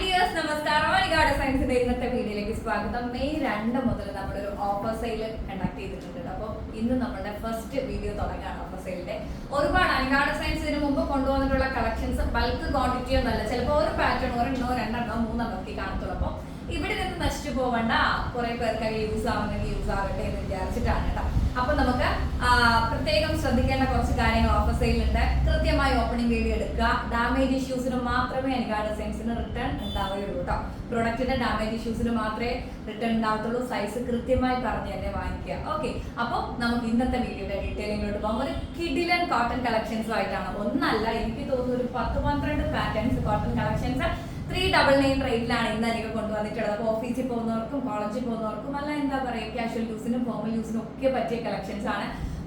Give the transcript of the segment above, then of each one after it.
Dears നമസ്കാരം. മണികാട് സയൻസിന്റെ ഇന്നത്തെ വീഡിയോയിലേക്ക് സ്വാഗതം. മെയ് രണ്ട് മുതൽ നമ്മളൊരു ഓഫർ സെയിൽ കണ്ടക്ട് ചെയ്തിട്ടുണ്ട്. അപ്പോൾ ഇന്ന് നമ്മുടെ ഫസ്റ്റ് വീഡിയോ തുടങ്ങാണ് ഓഫർ സെയിലിന്റെ ഒരുപാട് അനികാട് സയൻസിന് മുമ്പ് കൊണ്ടുവന്നിട്ടുള്ള കളക്ഷൻസ് ബൾക്ക് ക്വാണ്ടിറ്റി ഒന്നല്ല. ചിലപ്പോൾ ഒരു പാറ്റേൺ ഒരെണ്ണോ രണ്ടെണ്ണോ മൂന്നെണ്ണോ ഒക്കെ കാണത്തുള്ളൂ. അപ്പോൾ ഇവിടെ നിന്ന് നശിച്ചു പോവണ്ട. കുറെ പേർക്ക് യൂസ് ആവുന്നെങ്കിൽ യൂസ് ആവട്ടെ എന്ന് വിചാരിച്ചിട്ടാണ് കേട്ടോ. അപ്പൊ നമുക്ക് പ്രത്യേകം ശ്രദ്ധിക്കേണ്ട കുറച്ച് കാര്യങ്ങൾ ഓഫർ സെയിലുണ്ട് കൃത്യമായി ഓപ്പണിംഗ് വീഡിയോ എടുക്കുക. ഡാമേജ് ഇഷ്യൂസിന് മാത്രമേ അനികാട് സയൻസിന് റിട്ടേൺ ഉണ്ടാവുകയുള്ളൂ കേട്ടോ. പ്രൊഡക്റ്റിന്റെ ഡാമേജ് ഇഷ്യൂസിന് മാത്രമേ റിട്ടേൺ ഉണ്ടാവത്തുള്ളൂ. സൈസ് കൃത്യമായി പറഞ്ഞു തന്നെ വാങ്ങിക്കുക. ഓക്കെ അപ്പോൾ നമുക്ക് ഇന്നത്തെ വീഡിയോയുടെ ഡീറ്റെയിലിങ്ങോട്ട് പോകാം. ഒരു കിഡിലൻ കോട്ടൺ കളക്ഷൻസും ആയിട്ടാണ്. ഒന്നല്ല എനിക്ക് തോന്നുന്നു ഒരു പത്ത് പന്ത്രണ്ട് patterns cotton collections three double nine റേറ്റിലാണ് ഇന്ന് എനിക്ക് കൊണ്ടുവന്നിട്ടുള്ളത്. അപ്പോൾ ഓഫീസിൽ പോകുന്നവർക്കും കോളേജിൽ പോകുന്നവർക്കും അല്ല എന്താ പറയുക ക്യാഷ്വൽ യൂസിനും ഫോമൽ യൂസിനും ഒക്കെ പറ്റിയ കളക്ഷൻസ് ആണ്.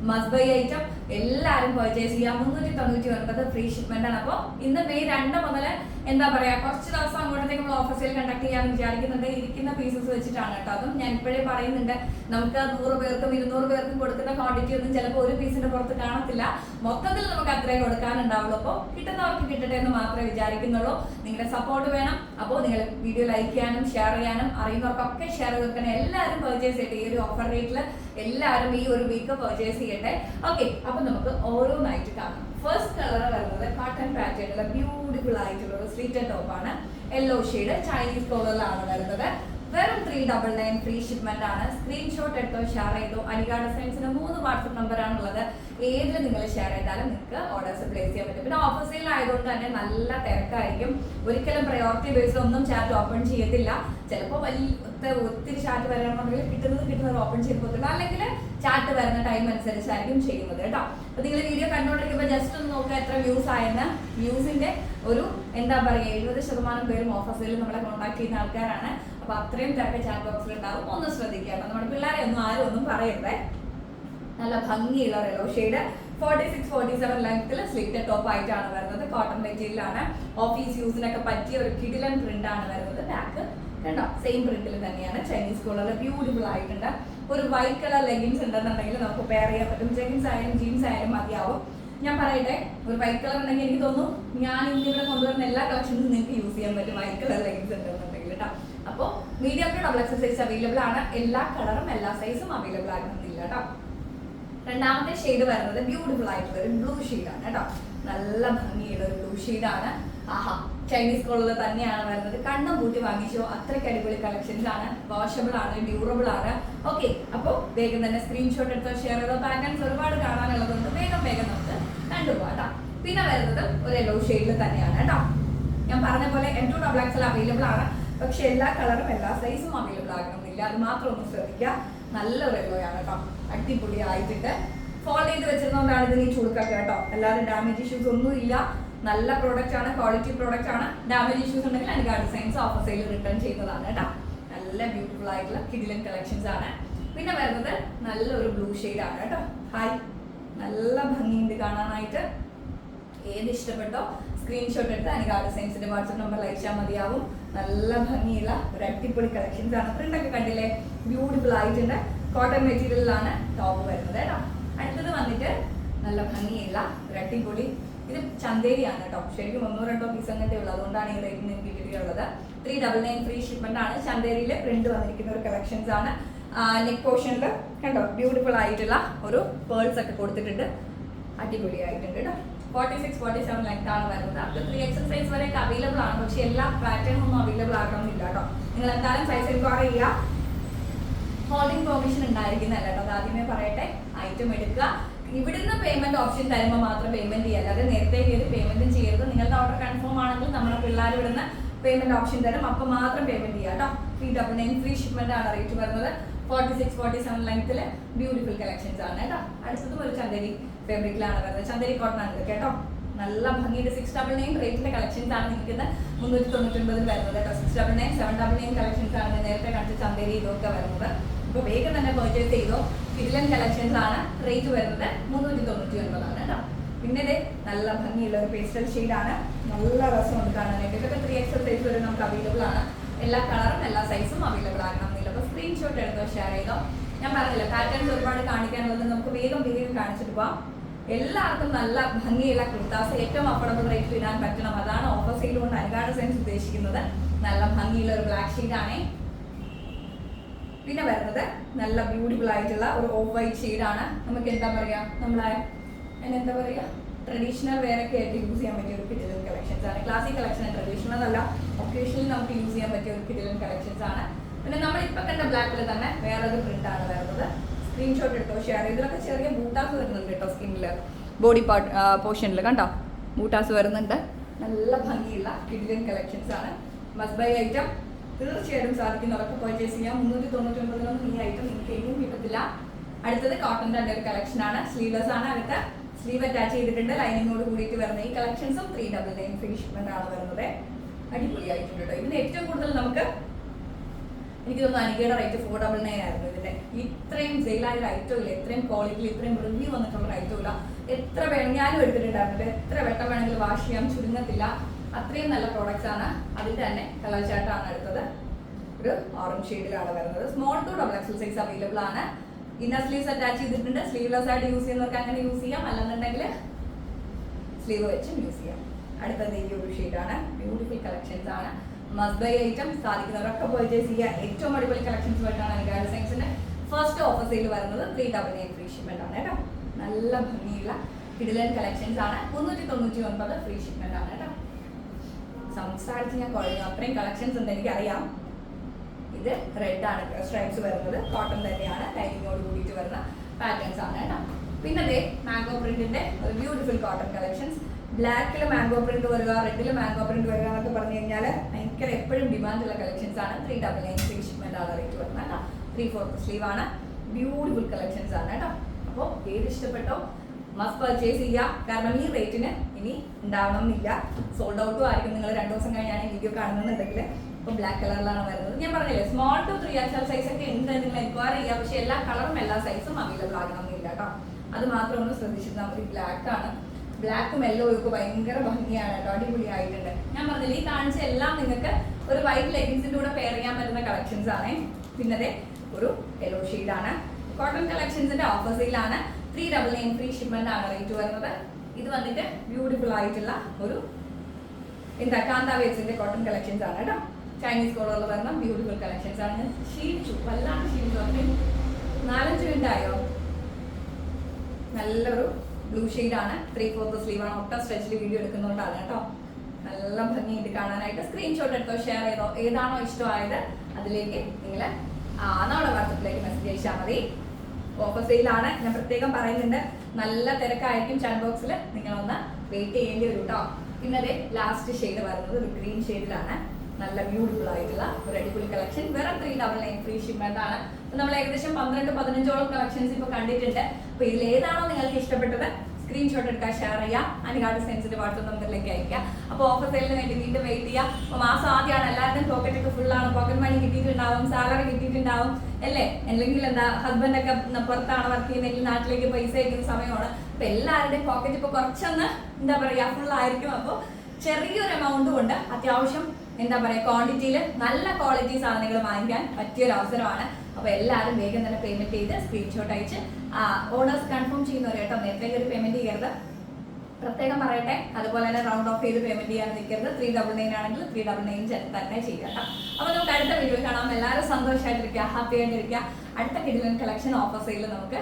മസ്റ്റ് ബൈ ഐറ്റം എല്ലാവരും പർച്ചേസ് ചെയ്യാം. മുന്നൂറ്റി തൊണ്ണൂറ്റി ഒൻപത് ഫ്രീ ഷിപ്മെന്റ് ആണ്. അപ്പോൾ ഇന്ന് മെയ് രണ്ട് മുതൽ എന്താ പറയാ കുറച്ച് ദിവസം അങ്ങോട്ടത്തേക്ക് നമ്മൾ ഓഫർ സെയിൽ കണ്ടക്ട് ചെയ്യാൻ വിചാരിക്കുന്നുണ്ട്. ഇരിക്കുന്ന പീസസ് വെച്ചിട്ടാണ് കേട്ടോ. അതും ഞാൻ ഇപ്പോഴേ പറയുന്നുണ്ട്. നമുക്ക് നൂറ് പേർക്കും ഇരുന്നൂറ് പേർക്കും കൊടുക്കുന്ന ക്വാണ്ടിറ്റി ഒന്നും ചിലപ്പോൾ ഒരു പീസിന്റെ പുറത്ത് കാണത്തില്ല. മൊത്തത്തിൽ നമുക്ക് അത്രയും കൊടുക്കാനുണ്ടാവുള്ളൂ. അപ്പോൾ കിട്ടുന്നവർക്ക് കിട്ടട്ടെ എന്ന് മാത്രമേ വിചാരിക്കുന്നുള്ളൂ. നിങ്ങളുടെ സപ്പോർട്ട് വേണം. അപ്പോൾ നിങ്ങൾ വീഡിയോ ലൈക്ക് ചെയ്യാനും ഷെയർ ചെയ്യാനും അറിയുന്നവർക്കൊക്കെ ഷെയർ ചെയ്ത് എല്ലാവരും പർച്ചേസ് ചെയ്യട്ടെ. ഈ ഒരു ഓഫർ റേറ്റിൽ എല്ലാവരും ഈ ഒരു വീക്ക് പർച്ചേസ് ചെയ്യട്ടെ. ഓക്കെ അപ്പൊ നമുക്ക് ഓരോന്നായിട്ട് കാണാം. ഫസ്റ്റ് കളർ വരുന്നത് കോട്ടൺ പാറ്റേണിലെ ബ്യൂട്ടിഫുൾ ആയിട്ടുള്ള ഒരു സ്ലീറ്റർ ടോപ്പ് ആണ്. യെല്ലോ ഷെയ്ഡ് ചൈനീസ് കളറിലാണ് വരുന്നത്. വെറും three double nine free shipment ആണ്. സ്ക്രീൻഷോട്ട് എടുത്തോ ഷെയർ ചെയ്തോ അനികാട് സയൻസിന് മൂന്ന് വാട്സപ്പ് നമ്പർ ആണുള്ളത്. ഏതിൽ നിങ്ങൾ ഷെയർ ചെയ്താലും നിങ്ങൾക്ക് ഓർഡേഴ്സ് പ്ലേസ് ചെയ്യാൻ പറ്റും. പിന്നെ ഓഫർ ആയതുകൊണ്ട് തന്നെ നല്ല തിരക്കായിരിക്കും. ഒരിക്കലും പ്രയോറിറ്റി ബേസിൽ ഒന്നും ചാറ്റ് ഓപ്പൺ ചെയ്യത്തില്ല. ചിലപ്പോൾ വലിയ ഒത്തിരി ചാറ്റ് വരണമെന്നുണ്ടെങ്കിൽ കിട്ടുന്നത് കിട്ടുന്നത് ഓപ്പൺ ചെയ്ത് അല്ലെങ്കിൽ ചാറ്റ് വരുന്ന ടൈം അനുസരിച്ചായിരിക്കും ചെയ്യുന്നത് കേട്ടോ. അപ്പൊ നിങ്ങൾ വീഡിയോ കണ്ടുകൊണ്ടിരിക്കുമ്പോൾ ജസ്റ്റ് ഒന്ന് നോക്കുക എത്ര വ്യൂസ് ആയെന്ന്. വ്യൂസിന്റെ ഒരു എന്താ പറയുക എഴുപത് ശതമാനം പേരും ഓഫർ സെയിൽ നമ്മളെ കോൺടാക്ട് ചെയ്യുന്ന ആൾക്കാരാണ്. അപ്പൊ അത്രയും തിരക്ക് ചാറ്റ് ബോക്സിൽ ഉണ്ടാവും. ഒന്ന് ശ്രദ്ധിക്കുക. അപ്പൊ നമ്മുടെ പിള്ളേരെ ഒന്നും ആരും ഒന്നും പറയരുതേ. നല്ല ഭംഗിയുള്ള yellow shade forty six forty seven ലെങ്ത്തിൽ സ്ലിറ്റ് ടോപ്പ് ആയിട്ടാണ് വരുന്നത് കോട്ടൺ മെറ്റീരിയലാണ് ഓഫീസ് യൂസിനൊക്കെ പറ്റിയ ഒരു കിടിലൻ പ്രിന്റ് ആണ് വരുന്നത്. ബാക്ക് കണ്ടോ? സെയിം പ്രിന്റിൽ തന്നെയാണ്. ചൈനീസ് കളറിൽ ബ്യൂട്ടിഫുൾ ആയിട്ടുണ്ട്. ഒരു വൈറ്റ് കളർ ലെഗിൻസ് ഉണ്ടെന്നുണ്ടെങ്കിൽ നമുക്ക് പെയർ ചെയ്യാൻ പറ്റും. ജെഗിൻസ് ആയാലും ജീൻസ് ആയാലും മതിയാവും. ഞാൻ പറയട്ടെ ഒരു വൈറ്റ് കളർ ഉണ്ടെങ്കിൽ എനിക്ക് തോന്നുന്നു ഞാൻ ഇന്ത്യ ഇവിടെ കൊണ്ടുവരുന്ന എല്ലാ കളക്ഷൻസും നിങ്ങൾക്ക് യൂസ് ചെയ്യാൻ പറ്റും. വൈറ്റ് കളർ ലെഗിൻസ് ഉണ്ടെന്നുണ്ടെങ്കിൽ കേട്ടോ അപ്പോൾ medium to double XL size available ആണ്. എല്ലാ കളറും എല്ലാ സൈസും അവൈലബിൾ ആയിരുന്നില്ല കേട്ടോ. രണ്ടാമത്തെ ഷെയ്ഡ് വരുന്നത് ബ്യൂട്ടിഫുൾ ആയിട്ടുള്ള ഒരു ബ്ലൂ ആണ് കേട്ടോ. നല്ല ഭംഗിയുള്ള ഒരു ബ്ലൂ ആണ്. ആഹാ ചൈനീസ് കോളർ തന്നെയാണ് വരുന്നത്. കണ്ണും പൂട്ടി വാങ്ങിച്ചോ? അത്രയ്ക്ക് അടിപൊളി കളക്ഷൻസ് ആണ്. വാഷബിൾ ആണ് ഡ്യൂറബിൾ ആണ്. ഓക്കെ അപ്പോൾ വേഗം തന്നെ സ്ക്രീൻഷോട്ട് എടുത്തോ ഷെയർ ചെയ്തോ. പാറ്റേൺസ് ഒരുപാട് കാണാനുള്ളതുകൊണ്ട് വേഗം വേഗം നമുക്ക് കണ്ടുപോകാം പിന്നെ വരുന്നത് ഒരു യെല്ലോ ഷെയ്ഡിൽ തന്നെയാണ് കേട്ടോ. ഞാൻ പറഞ്ഞ പോലെ M to double XL available ആണ്. പക്ഷെ എല്ലാ കളറും എല്ലാ സൈസും അവൈലബിൾ ആകണമെന്നില്ല. അത് മാത്രം ഒന്ന് ശ്രദ്ധിക്കുക നല്ല റെല്ലോയാണ് കേട്ടോ അടിപൊളി ആയിട്ടുണ്ട് ഫോൾഡ് ചെയ്ത് വെച്ചിരുന്നോണ്ടാണ് ഇതിന് ഈ ചുളുക്കൊക്കെ കേട്ടോ. അല്ലാതെ ഡാമേജ് ഇഷ്യൂസ് ഒന്നും ഇല്ല. നല്ല പ്രോഡക്റ്റ് ആണ് ക്വാളിറ്റി പ്രോഡക്റ്റ് ആണ്. ഡാമേജ് ഇഷ്യൂസ് ഉണ്ടെങ്കിൽ എനിക്ക് സയൻസ് ഓഫർ സെയിൽ റിട്ടേൺ ചെയ്യുന്നതാണ് കേട്ടോ നല്ല ബ്യൂട്ടിഫുൾ ആയിട്ടുള്ള കിഡിലൻ കളക്ഷൻസ് ആണ്. പിന്നെ വരുന്നത് നല്ലൊരു ബ്ലൂ ആണ് കേട്ടോ ഹായ് നല്ല ഭംഗിയുണ്ട് കാണാനായിട്ട്. ഏത് ഇഷ്ടപ്പെട്ടോ സ്ക്രീൻഷോട്ട് എടുത്ത് എനിക്ക് സയൻസിന്റെ വാട്സപ്പ് നമ്പർ അയച്ചാൽ മതിയാവും. നല്ല ഭംഗിയുള്ള ഒരു അടിപൊളി കളക്ഷൻസ് ആണ്. പ്രിന്റ് ഒക്കെ കണ്ടില്ലേ? ബ്യൂട്ടിഫുൾ ആയിട്ടുണ്ട്. കോട്ടൺ മെറ്റീരിയലിലാണ് ടോപ്പ് വരുന്നത് കേട്ടോ. അടുത്തത് വന്നിട്ട് നല്ല ഭംഗിയുള്ള ഒരു അടിപൊളി ഇത് ചന്തേരിയാണ് കേട്ടോ. ശരിക്കും ഒന്നോ രണ്ടോ പീസ് അങ്ങനത്തെ ഉള്ളത് അതുകൊണ്ടാണ് ഈ റേറ്റിന് എനിക്ക് കിട്ടിയിട്ടുള്ളത് three double nine free shipment ആണ്. ചന്തേരിയിലെ പ്രിന്റ് വന്നിരിക്കുന്ന ഒരു കളക്ഷൻസ് ആണ്. നെക്ക് പോർഷനിൽ കണ്ടോ? ബ്യൂട്ടിഫുൾ ആയിട്ടുള്ള ഒരു പേൾസ് ഒക്കെ കൊടുത്തിട്ടുണ്ട്. അടിപൊളിയായിട്ടുണ്ട് കേട്ടോ forty six forty seven length ആണ് വരുന്നത്. അത് ത്രീ എക്സസൈസ് വരെ അവൈലബിൾ ആണ്. പക്ഷെ എല്ലാ പാറ്റേണും ഒന്നും അവൈലബിൾ ആകണമെന്നില്ല കേട്ടോ നിങ്ങൾ എന്തായാലും സൈസ് എൻക്വയറി ചെയ്യുക. ഹോൾഡിംഗ് പെർമിഷൻ ഉണ്ടായിരിക്കുന്നതല്ല കേട്ടോ അത് ആദ്യമേ പറയട്ടെ. ഐറ്റം എടുക്കുക. ഇവിടുന്ന് പേയ്മെന്റ് ഓപ്ഷൻ തരുമ്പോൾ മാത്രം പേയ്മെന്റ് ചെയ്യുക. അല്ലാതെ നേരത്തെ കയറി പേയ്മെന്റ് ചെയ്യരുത്. നിങ്ങളുടെ ഓർഡർ കൺഫേം ആണെങ്കിൽ നമ്മുടെ പിള്ളേർ ഇവിടുന്ന് പേയ്മെന്റ് ഓപ്ഷൻ തരും. അപ്പോൾ മാത്രം പേയ്മെന്റ് ചെയ്യുക കേട്ടോ three double nine free shipment ആണ് റേറ്റ് വരുന്നത്. ഫോർട്ടി സിക്സ് ഫോർട്ടി സെവൻ ലെങ്ത്തിൽ ബ്യൂട്ടിഫുൾ കളക്ഷൻസ് ആണ് കേട്ടോ അടുത്തത് ഒരു ചന്ദേരി. ഫാബ്രിക്കിലാണ് വരുന്നത്. ചന്ദരി ഇത് കേട്ടോ. നല്ല ഭംഗിയുടെ സിക്സ് ഡബിൾ നയൻ റേറ്റിന്റെ കളക്ഷൻസ് ആണ് നിങ്ങൾക്ക് മുന്നൂറ്റി തൊണ്ണൂറ്റി ഒൻപതിൽ വരുന്നത് കേട്ടോ. Six double nine seven double nine collections ആണ് നേരത്തെ കാണിച്ച ചന്ദേരി ഇതൊക്കെ വരുന്നത്. അപ്പോൾ വേഗം തന്നെ പർച്ചേസ് ചെയ്തോ. കിഡിലൻ കളക്ഷൻസ് ആണ് റേറ്റ് വരുന്നത് മുന്നൂറ്റി തൊണ്ണൂറ്റി ഒൻപതാണ് കേട്ടോ. പിന്നെ നല്ല ഭംഗിയുള്ള ഒരു പേസ്റ്റൽ ആണ്. നല്ല രസമുണ്ട് കാണാനായിട്ട്. ഇതൊക്കെ ത്രീ എക്സൽ സൈസ് വരെ നമുക്ക് അവൈലബിൾ ആണ്. എല്ലാ കളറും എല്ലാ സൈസും അവൈലബിൾ ആകണം അപ്പോൾ സ്ക്രീൻഷോട്ട് എടുത്തോ ഷെയർ ചെയ്തോ? ഞാൻ പറഞ്ഞില്ല പാറ്റേൺസ് ഒരുപാട് കാണിക്കാനുള്ളത് നമുക്ക് വേഗം വേഗം കാണിച്ചിട്ട് പോവാം. എല്ലാവർക്കും നല്ല ഭംഗിയുള്ള കുർത്താസ് ഏറ്റവും അഫോർഡബിൾ റേറ്റിൽ ഇടാൻ പറ്റണം. അതാണ് ഓഫർ സെയിൽ കൊണ്ട് അനുകാട് സെൻസ് ഉദ്ദേശിക്കുന്നത്. നല്ല ഭംഗിയുള്ള ഒരു ബ്ലാക്ക് ആണ്. പിന്നെ വരുന്നത് നല്ല ബ്യൂട്ടിഫുൾ ആയിട്ടുള്ള ഒരു ഓഫ് വൈറ്റ് ഷെയ്ഡാണ് നമുക്ക് എന്താ പറയാ? നമ്മളെ എന്താ പറയാ? ട്രഡീഷണൽ വെയർ ഒക്കെ ആയിട്ട് യൂസ് ചെയ്യാൻ പറ്റിയ ഒരു കിറ്റിലൻ കളക്ഷൻസ് ആണ്. ക്ലാസിക് കളക്ഷൻ ട്രഡീഷണൽ അല്ല. ഒക്കേഷണലി നമുക്ക് യൂസ് ചെയ്യാൻ പറ്റിയ ഒരു കിറ്റിലൻ കളക്ഷൻസ് ആണ്. പിന്നെ നമ്മൾ ഇപ്പൊ കണ്ട ബ്ലാക്കിൽ തന്നെ വേറൊരു പ്രിന്റ് ആണ് വരുന്നത്. സ്ക്രീൻഷോട്ട് ഇട്ടോ ഷെയർ ഇതിലൊക്കെ ചെറിയ ബൂട്ടാസ് വരുന്നുണ്ട് കേട്ടോ സ്കിന്നിൽ. ബോഡി പാർട്ട് പോർഷനിൽ കണ്ടോ? ബൂട്ടാസ് വരുന്നുണ്ട്. നല്ല ഭംഗിയുള്ള കിഡിലിൻ കളക്ഷൻസ് ആണ്. മസ് ബൈ ഐറ്റം തീർച്ചയായിട്ടും സാധിക്കുന്നവർക്ക് പർച്ചേസ് ചെയ്യാം. മുന്നൂറ്റി തൊണ്ണൂറ്റി ഒമ്പതിലൊന്നും ഈ ഐറ്റം നിങ്ങൾക്ക് എങ്ങും കിട്ടത്തില്ല. അടുത്തത് കോട്ടന്റെ ഒരു കളക്ഷൻ ആണ്. സ്ലീവ്ലെസ് ആണ് അടുത്ത സ്ലീവ് അറ്റാച്ച് ചെയ്തിട്ടുണ്ട്. ലൈനിങ്ങോട് കൂടിയിട്ട് വരുന്ന ഈ കളക്ഷൻസും three double nine free shipment ആണ് വരുന്നത്. അടിപൊളിയായിട്ടുണ്ട് കേട്ടോ. ഇതിന് ഏറ്റവും കൂടുതൽ നമുക്ക് എനിക്ക് തോന്നുന്നു അനികയുടെ റേറ്റ് ഫോർ ഡബിൾ നയൻ ആയിരുന്നു ഇതിന്റെ. ഇത്രയും ജയിലായ റൈറ്റും ഇല്ല ഇത്രയും ക്വാളിറ്റിയിൽ ഇത്രയും റിവ്യൂ വന്നിട്ടുള്ള റൈറ്റും ഇല്ല. എത്ര വേണം ഞാനും എടുത്തിട്ടുണ്ടായിരുന്നത് എത്ര വെട്ടം വേണമെങ്കിലും വാഷ് ചെയ്യാം ചുരുങ്ങത്തില്ല. അത്രയും നല്ല പ്രോഡക്റ്റ്സ് ആണ് അതിൽ തന്നെ കളർ എടുത്തത്. ഒരു ഓറഞ്ച് ഷെയ്ഡിലാണ് വരുന്നത്. Small to double XL size available ആണ്. ഇന്നർ സ്ലീവ്സ് അറ്റാച്ച് ചെയ്തിട്ടുണ്ട്. സ്ലീവ്ലെസ് ആയിട്ട് യൂസ് ചെയ്യുന്നവർക്ക് അങ്ങനെ യൂസ് ചെയ്യാം. അല്ലെന്നുണ്ടെങ്കിൽ സ്ലീവ് വെച്ചും യൂസ് ചെയ്യാം. അടുത്തത് ഈ ഒരു ഷെയ്ഡാണ് ബ്യൂട്ടിഫുൾ കളക്ഷൻസ് ആണ്. മസ്ബൈ ഐറ്റം സാധിക്കുന്നവരൊക്കെ പർച്ചേസ് ചെയ്യുക. ഏറ്റവും അടിപൊളി കളക്ഷൻസ് ആയിട്ടാണ് ഗാർഡ് സയൻസിന്റെ ഫസ്റ്റ് ഓഫർ സെയിൽ വരുന്നത് three double nine free shipment ആണ് കേട്ടോ. നല്ല ഭംഗിയുള്ള കിഡിലൻ കളക്ഷൻസ് ആണ്. മുന്നൂറ്റി തൊണ്ണൂറ്റി ഒൻപത് ഫ്രീ ഷിപ്മെന്റ് ആണ് കേട്ടോ. സംസാരിച്ച് ഞാൻ കുഴഞ്ഞു. അത്രയും കളക്ഷൻസ് ഉണ്ട് എനിക്കറിയാം. ഇത് റെഡ് ആണ്. സ്ട്രൈപ്സ് വരുന്നത്. കോട്ടൺ തന്നെയാണ്. ലൈനിങ്ങോട് കൂടിയിട്ട് വരുന്ന പാറ്റേൺസ് ആണ് കേട്ടോ. പിന്നെ ദേ മാംഗോ പ്രിന്റിന്റെ ഒരു ബ്യൂട്ടിഫുൾ കോട്ടൺ കളക്ഷൻസ് ബ്ലാക്കിൽ മാംഗോ പ്രിന്റ് വരിക റെഡിൽ മാംഗോ പ്രിന്റ് വരിക എന്നൊക്കെ പറഞ്ഞു കഴിഞ്ഞാൽ ഭയങ്കര എപ്പോഴും ഡിമാൻഡുള്ള കളക്ഷൻസ് ആണ്. Three double nine free shipment ആണ് റേറ്റ് വരുന്നത് കേട്ടോ. ത്രീ ഫോർത്ത് സ്ലീവ് ആണ്. ബ്യൂട്ടിഫുൾ കളക്ഷൻസ് ആണ് കേട്ടോ. അപ്പോൾ ഏത് ഇഷ്ടപ്പെട്ടോ മസ്റ്റ് പർച്ചേസ് ചെയ്യുക കാരണം ഈ റേറ്റിന് ഇനി ഉണ്ടാവണമെന്നില്ല. സോൾഡ് ഔട്ടും ആയിരിക്കും. നിങ്ങൾ രണ്ടു ദിവസം കഴിഞ്ഞാണ് വീഡിയോ കാണുന്നുണ്ടെങ്കിൽ ഇപ്പൊ ബ്ലാക്ക് കളറിലാണ് വരുന്നത്. ഞാൻ പറഞ്ഞില്ലേ small to three XL size ഒക്കെ ഉണ്ട് നിങ്ങൾ എൻക്വയറി ചെയ്യുക പക്ഷെ എല്ലാ കളറും എല്ലാ സൈസും അവൈലബിൾ ആകണമെന്നില്ല കേട്ടോ. അത് മാത്രം ഒന്ന് ശ്രദ്ധിച്ചിരുന്നാൽ മതി. ബ്ലാക്ക് ആണ്. ബ്ലാക്കും മെല്ലോ ഒക്കെ ഭയങ്കര ഭംഗിയാണ് കേട്ടോ. അടിപൊളിയായിട്ടുണ്ട്. ഞാൻ പറഞ്ഞില്ലേ ഈ കാണിച്ച എല്ലാം നിങ്ങൾക്ക് ഒരു വൈറ്റ് ലെഗിൻസിന്റെ കൂടെ പെയർ ചെയ്യാൻ പറ്റുന്ന കളക്ഷൻസ് ആണ്. പിന്നെ ഒരു യെല്ലോ ആണ്. കോട്ടൺ കളക്ഷൻസിന്റെ offer സെയിലാണ് three double nine free shipment ആണ് റേറ്റ് വരുന്നത്. ഇത് വന്നിട്ട് ബ്യൂട്ടിഫുൾ ആയിട്ടുള്ള ഒരു എന്താ കാന്ത വേസിന്റെ കോട്ടൺ കളക്ഷൻസ് ആണ് കേട്ടോ. ചൈനീസ് കോളറിൽ വരുന്ന ബ്യൂട്ടിഫുൾ കളക്ഷൻസ് ആണ്. ക്ഷീണിച്ചു വല്ലാണ്ട് ക്ഷീണിച്ചു പറഞ്ഞു നാലഞ്ച് മിനിറ്റ് ആയോ? നല്ലൊരു ബ്ലൂ ആണ്. ത്രീ ഫോർത്ത് സ്ലീവ് ആണ്. ഒട്ട സ്ട്രെച്ചിൽ വീഡിയോ എടുക്കുന്നതുകൊണ്ടാണ് കേട്ടോ. നല്ല ഭംഗിയായിട്ട് കാണാനായിട്ട് സ്ക്രീൻഷോട്ട് എടുത്തോ ഷെയർ ചെയ്തോ ഏതാണോ ഇഷ്ടമായത് അതിലേക്ക് നിങ്ങൾ നമ്മുടെ വാട്സപ്പിലേക്ക് മെസ്സേജ് അയച്ചാൽ മതി. ഓഫർ സെയിലാണ് ഞാൻ പ്രത്യേകം പറയുന്നുണ്ട്. നല്ല തിരക്കായിരിക്കും ചാറ്റ് ബോക്സിൽ നിങ്ങളൊന്ന് വെയിറ്റ് ചെയ്യേണ്ടി വരും കേട്ടോ ഇന്നലെ ലാസ്റ്റ് ഷെയ്ഡ് വരുന്നത് ഒരു ഗ്രീൻ ഷെയ്ഡിലാണ് നല്ല ബ്യൂട്ടിഫുൾ ആയിട്ടുള്ള ഒരു അടിപൊളി കളക്ഷൻ വെറും three double nine free shipment ആണ്. നമ്മൾ ഏകദേശം പന്ത്രണ്ട് പതിനഞ്ചോളം കളക്ഷൻസ് ഇപ്പൊ കണ്ടിട്ടുണ്ട്. അപ്പൊ ഇതിൽ ഏതാണോ നിങ്ങൾക്ക് ഇഷ്ടപ്പെട്ടത്? സ്ക്രീൻഷോട്ട് എടുക്കുക ഷെയർ ചെയ്യുക അനുകാട് സെൻസിന്റെ വാട്സപ്പ് നമ്പറിലേക്ക് അയക്കുക അപ്പോൾ ഓഫർ സെയിലിന് വേണ്ടി വീണ്ടും വെയിറ്റ് ചെയ്യാം. അപ്പോൾ മാസം ആദ്യമാണ് എല്ലാവരുടെയും പോക്കറ്റ് ഒക്കെ ഫുൾ ആണ്. പോക്കറ്റ് മണി കിട്ടിയിട്ടുണ്ടാവും സാലറി കിട്ടിയിട്ടുണ്ടാവും അല്ലേ? അല്ലെങ്കിൽ എന്താ ഹസ്ബൻഡ് ഒക്കെ ന- പുറത്താണ് വർക്ക് ചെയ്യുന്നതെങ്കിൽ നാട്ടിലേക്ക് പൈസ അയക്കുന്ന സമയമാണ്. അപ്പൊ എല്ലാവരുടെയും പോക്കറ്റ് ഇപ്പൊ കുറച്ചൊന്ന് എന്താ പറയാ ഫുൾ ആയിരിക്കും. അപ്പോൾ ചെറിയൊരു എമൗണ്ട് കൊണ്ട് അത്യാവശ്യം എന്താ പറയാ ക്വാണ്ടിറ്റിയിൽ നല്ല ക്വാളിറ്റി സാധനങ്ങൾ വാങ്ങിക്കാൻ പറ്റിയൊരു അവസരമാണ് അപ്പോൾ എല്ലാവരും വേഗം തന്നെ പേയ്മെന്റ് ചെയ്ത് സ്ക്രീൻഷോട്ട് അയച്ച് ഓർഡേഴ്സ് കൺഫേം ചെയ്യുന്നവർ കേട്ടോ നേരത്തെ ഒരു പേയ്മെന്റ് ചെയ്യരുത്. പ്രത്യേകം പറയട്ടെ അതുപോലെ തന്നെ റൗണ്ട് ഓഫ് ചെയ്ത് പേയ്മെന്റ് ചെയ്യാൻ നിൽക്കരുത്. ത്രീ ഡബിൾ നയൻ ആണെങ്കിൽ ത്രീ ഡബിൾ നയൻ തന്നെ ചെയ്യുക കേട്ടോ. അപ്പൊ നമുക്ക് അടുത്ത വീഡിയോ കാണാം. എല്ലാവരും സന്തോഷമായിട്ടിരിക്കുക ഹാപ്പി ആയിട്ടിരിക്കുക. അടുത്ത കിഡിലൻ കളക്ഷൻ ഓഫർ സെയിൽ നമുക്ക്